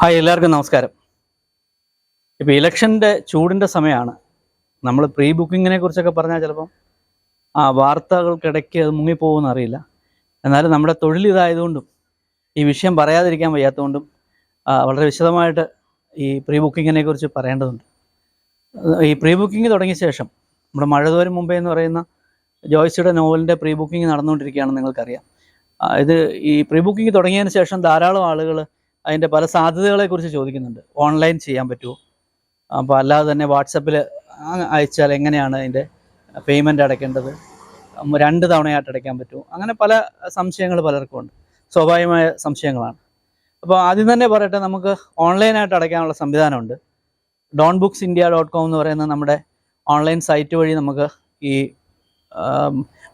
Hi എല്ലാവർക്കും നമസ്കാരം. ഇപ്പോൾ ഇലക്ഷന്റെ ചൂടിന്റെ സമയമാണ് നമ്മൾ പ്രീ ബുക്കിങ്ങിനെ കുറിച്ചൊക്കെ പറഞ്ഞാൽ ചിലപ്പം ആ വാർത്തകൾക്കിടയ്ക്ക് അത് മുങ്ങിപ്പോകുമെന്ന് അറിയില്ല. എന്നാലും നമ്മുടെ തൊഴിൽ ഇതായതുകൊണ്ടും ഈ വിഷയം പറയാതിരിക്കാൻ വയ്യാത്തതുകൊണ്ടും വളരെ വിശദമായിട്ട് ഈ പ്രീ ബുക്കിങ്ങിനെ കുറിച്ച് പറയേണ്ടതുണ്ട്. ഈ പ്രീ ബുക്കിംഗ് തുടങ്ങിയ ശേഷം നമ്മുടെ മഴതോരും മുമ്പേ എന്ന് പറയുന്ന ജോയ്സിയുടെ നോവലിന്റെ പ്രീ ബുക്കിംഗ് നടന്നുകൊണ്ടിരിക്കുകയാണെന്ന് നിങ്ങൾക്കറിയാം. ഇത് ഈ പ്രീ ബുക്കിംഗ് തുടങ്ങിയതിന് ശേഷം ധാരാളം ആളുകൾ അതിന്റെ പല സാധ്യതകളെ കുറിച്ച് ചോദിക്കുന്നുണ്ട്. ഓൺലൈൻ ചെയ്യാൻ പറ്റുമോ? അപ്പോൾ അല്ലാതെ തന്നെ വാട്സപ്പിൽ അയച്ചാൽ എങ്ങനെയാണ് അതിന്റെ പേയ്മെന്റ് അടയ്ക്കേണ്ടത്? രണ്ട് തവണയായിട്ട് അടയ്ക്കാൻ പറ്റുമോ? അങ്ങനെ പല സംശയങ്ങൾ പലർക്കും ഉണ്ട്. സ്വാഭാവികമായ സംശയങ്ങളാണ്. അപ്പോൾ ആദ്യം തന്നെ പറയട്ടെ നമുക്ക് ഓൺലൈനായിട്ട് അടയ്ക്കാനുള്ള സംവിധാനമുണ്ട്. Don Books India dot com എന്ന് പറയുന്ന നമ്മുടെ ഓൺലൈൻ സൈറ്റ് വഴി നമുക്ക് ഈ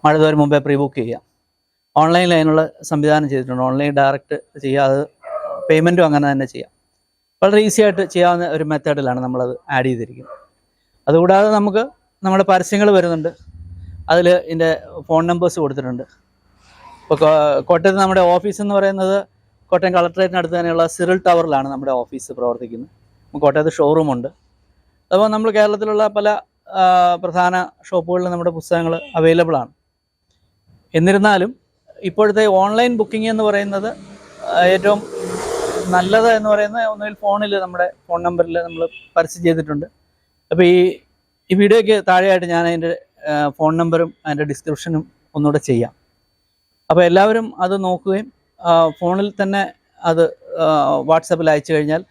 മഴ തോരും മുമ്പേ പ്രീ ബുക്ക് ചെയ്യാം ഓൺലൈനിൽ അതിനുള്ള സംവിധാനം ചെയ്തിട്ടുണ്ട്. ഓൺലൈൻ ഡയറക്റ്റ് ചെയ്യാതെ പേയ്മെന്റും അങ്ങനെ തന്നെ ചെയ്യാം. വളരെ ഈസി ആയിട്ട് ചെയ്യാവുന്ന ഒരു മെത്തേഡിലാണ് നമ്മളത് ആഡ് ചെയ്തിരിക്കുന്നത്. അതുകൂടാതെ നമുക്ക് നമ്മുടെ പരസ്യങ്ങൾ വരുന്നുണ്ട്. അതിൽ ഇതിന്റെ ഫോൺ നമ്പേഴ്സ് കൊടുത്തിട്ടുണ്ട്. ഇപ്പോൾ കോട്ടയത്ത് നമ്മുടെ ഓഫീസ് എന്ന് പറയുന്നത് കോട്ടയം കളക്ട്രേറ്റിനടുത്ത് തന്നെയുള്ള സിറിൽ ടവറിലാണ് നമ്മുടെ ഓഫീസ് പ്രവർത്തിക്കുന്നത്. കോട്ടയത്ത് ഷോറൂമുണ്ട് അപ്പോൾ നമ്മൾ കേരളത്തിലുള്ള പല പ്രധാന ഷോപ്പുകളിൽ നമ്മുടെ പുസ്തകങ്ങൾ അവൈലബിൾ ആണ്. എന്നിരുന്നാലും ഇപ്പോഴത്തെ ഓൺലൈൻ ബുക്കിംഗ് എന്ന് പറയുന്നത് ഏറ്റവും നല്ലത് എന്ന് പറയുന്നത് ഒന്നുകിൽ ഫോണിൽ നമ്മുടെ ഫോൺ നമ്പറിൽ നമ്മൾ പരസ്യം ചെയ്തിട്ടുണ്ട്. അപ്പോൾ ഈ ഈ വീഡിയോയ്ക്ക് താഴെയായിട്ട് ഞാൻ അതിന്റെ ഫോൺ നമ്പറും അതിന്റെ ഡിസ്ക്രിപ്ഷനും ഒന്നുകൂടെ ചെയ്യാം. അപ്പോൾ എല്ലാവരും അത് നോക്കുകയും ഫോണിൽ തന്നെ അത് വാട്സപ്പിൽ അയച്ചു കഴിഞ്ഞാൽ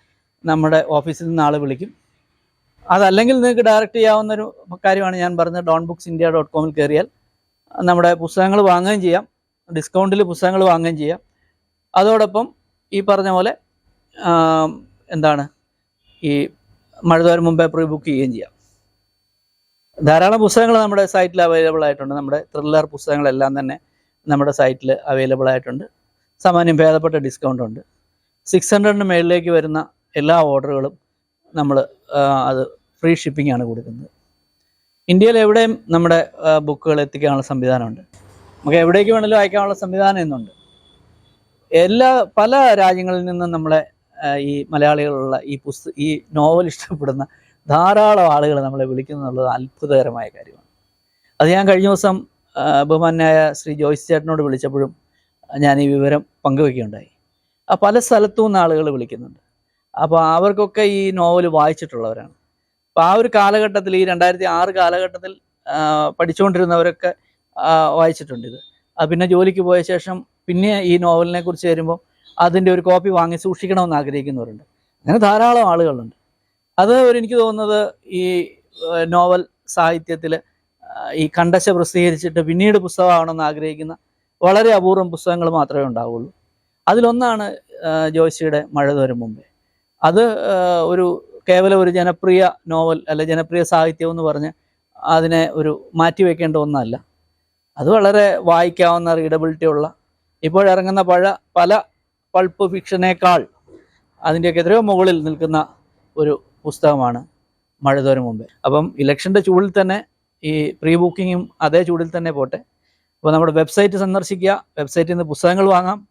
നമ്മുടെ ഓഫീസിൽ നിന്ന് ആൾ വിളിക്കും. അതല്ലെങ്കിൽ നിങ്ങൾക്ക് ഡയറക്റ്റ് ചെയ്യാവുന്നൊരു കാര്യമാണ് ഞാൻ പറഞ്ഞത്. ഡോൺ ബുക്സ് ഇന്ത്യ ഡോട്ട് കോമിൽ കയറിയാൽ നമ്മുടെ പുസ്തകങ്ങൾ വാങ്ങുകയും ചെയ്യാം. ഡിസ്കൗണ്ടിൽ പുസ്തകങ്ങൾ വാങ്ങുകയും ചെയ്യാം. അതോടൊപ്പം ഈ പറഞ്ഞ പോലെ എന്താണ് ഈ മഴ തോരും മുമ്പേ പ്രീ ബുക്ക് ചെയ്യുകയും ചെയ്യാം. ധാരാളം പുസ്തകങ്ങൾ നമ്മുടെ സൈറ്റിൽ അവൈലബിൾ ആയിട്ടുണ്ട്. നമ്മുടെ ത്രില്ലർ പുസ്തകങ്ങളെല്ലാം തന്നെ നമ്മുടെ സൈറ്റിൽ അവൈലബിൾ ആയിട്ടുണ്ട്. സാമാന്യം ഭേദപ്പെട്ട ഡിസ്കൗണ്ട് ഉണ്ട്. സിക്സ് ഹൺഡ്രഡിന് മേളിലേക്ക് വരുന്ന എല്ലാ ഓർഡറുകളും നമ്മൾ അത് ഫ്രീ ഷിപ്പിംഗ് ആണ് കൊടുക്കുന്നത്. ഇന്ത്യയിൽ എവിടെയും നമ്മുടെ ബുക്കുകൾ എത്തിക്കാനുള്ള സംവിധാനമുണ്ട്. നമുക്ക് എവിടേക്ക് വേണമെങ്കിലും അയക്കാനുള്ള സംവിധാനം ഇന്നുണ്ട്. എല്ലാ പല രാജ്യങ്ങളിൽ നിന്നും നമ്മളെ ഈ മലയാളികളുള്ള ഈ പുസ്ത ഈ നോവൽ ഇഷ്ടപ്പെടുന്ന ധാരാളം ആളുകൾ നമ്മളെ വിളിക്കുന്നുള്ളത് അത്ഭുതകരമായ കാര്യമാണ്. അത് ഞാൻ കഴിഞ്ഞ ദിവസം ബഹുമാനായ ശ്രീ ജോയ്സ് ചേട്ടനോട് വിളിച്ചപ്പോഴും ഞാൻ ഈ വിവരം പങ്കുവെക്കുകയുണ്ടായി. ആ പല സ്ഥലത്തു നിന്ന് ആളുകൾ വിളിക്കുന്നുണ്ട്. അപ്പോൾ അവർക്കൊക്കെ ഈ നോവൽ വായിച്ചിട്ടുള്ളവരാണ്. അപ്പോൾ ആ ഒരു കാലഘട്ടത്തിൽ ഈ രണ്ടായിരത്തി ആറ് കാലഘട്ടത്തിൽ പഠിച്ചുകൊണ്ടിരുന്നവരൊക്കെ വായിച്ചിട്ടുണ്ട് ഇത്. പിന്നെ ജോലിക്ക് പോയ ശേഷം പിന്നെ ഈ നോവലിനെ കുറിച്ച് വരുമ്പോൾ അതിന്റെ ഒരു കോപ്പി വാങ്ങി സൂക്ഷിക്കണമെന്ന് ആഗ്രഹിക്കുന്നവരുണ്ട്. അങ്ങനെ ധാരാളം ആളുകളുണ്ട്. അത് ഒരു എനിക്ക് തോന്നുന്നത് ഈ നോവൽ സാഹിത്യത്തിൽ ഈ കണ്ടശ പ്രസിദ്ധീകരിച്ചിട്ട് പിന്നീട് പുസ്തകമാകണമെന്ന് ആഗ്രഹിക്കുന്ന വളരെ അപൂർവം പുസ്തകങ്ങൾ മാത്രമേ ഉണ്ടാവുള്ളൂ. അതിലൊന്നാണ് ജോയ്സിയുടെ മഴ തോരും മുമ്പേ. അത് ഒരു കേവലം ഒരു ജനപ്രിയ നോവൽ അല്ല ജനപ്രിയ സാഹിത്യം എന്ന് പറഞ്ഞ് അതിനെ ഒരു മാറ്റിവെക്കേണ്ട ഒന്നല്ല. അത് വളരെ വായിക്കാവുന്ന റീഡബിലിറ്റി ഉള്ള ഇപ്പോഴിറങ്ങുന്ന പഴ പല പൾപ്പ് ഫിക്ഷനേക്കാൾ അതിന്റെയൊക്കെ എത്രയോ മുകളിൽ നിൽക്കുന്ന ഒരു പുസ്തകമാണ് മഴതോരം മുമ്പേ. അപ്പം ഇലക്ഷന്റെ ചൂടിൽ തന്നെ ഈ പ്രീ ബുക്കിങ്ങും അതേ ചൂടിൽ തന്നെ പോട്ടെ. അപ്പോൾ നമ്മുടെ വെബ്സൈറ്റ് സന്ദർശിക്കുക വെബ്സൈറ്റിൽ നിന്ന് പുസ്തകങ്ങൾ വാങ്ങാം.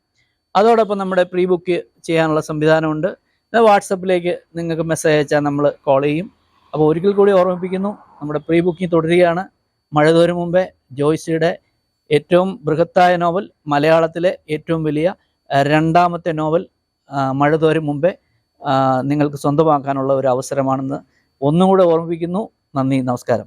അതോടൊപ്പം നമ്മുടെ പ്രീ ബുക്ക് ചെയ്യാനുള്ള സംവിധാനമുണ്ട്. വാട്സപ്പിലേക്ക് നിങ്ങൾക്ക് മെസ്സേജ് അയച്ചാൽ നമ്മൾ കോൾ ചെയ്യും. അപ്പോൾ ഒരിക്കൽ കൂടി ഓർമ്മിപ്പിക്കുന്നു നമ്മുടെ പ്രീ ബുക്കിംഗ് തുടരുകയാണ്. മഴ തോരും മുമ്പേ ജോയ്സിയുടെ ഏറ്റവും ബൃഹത്തായ നോവൽ മലയാളത്തിലെ ഏറ്റവും വലിയ രണ്ടാമത്തെ നോവൽ മഴ തോരും മുമ്പേ നിങ്ങൾക്ക് സ്വന്തമാക്കാനുള്ള ഒരു അവസരമാണെന്ന് ഒന്നുകൂടെ ഓർമ്മിപ്പിക്കുന്നു. നന്ദി നമസ്കാരം.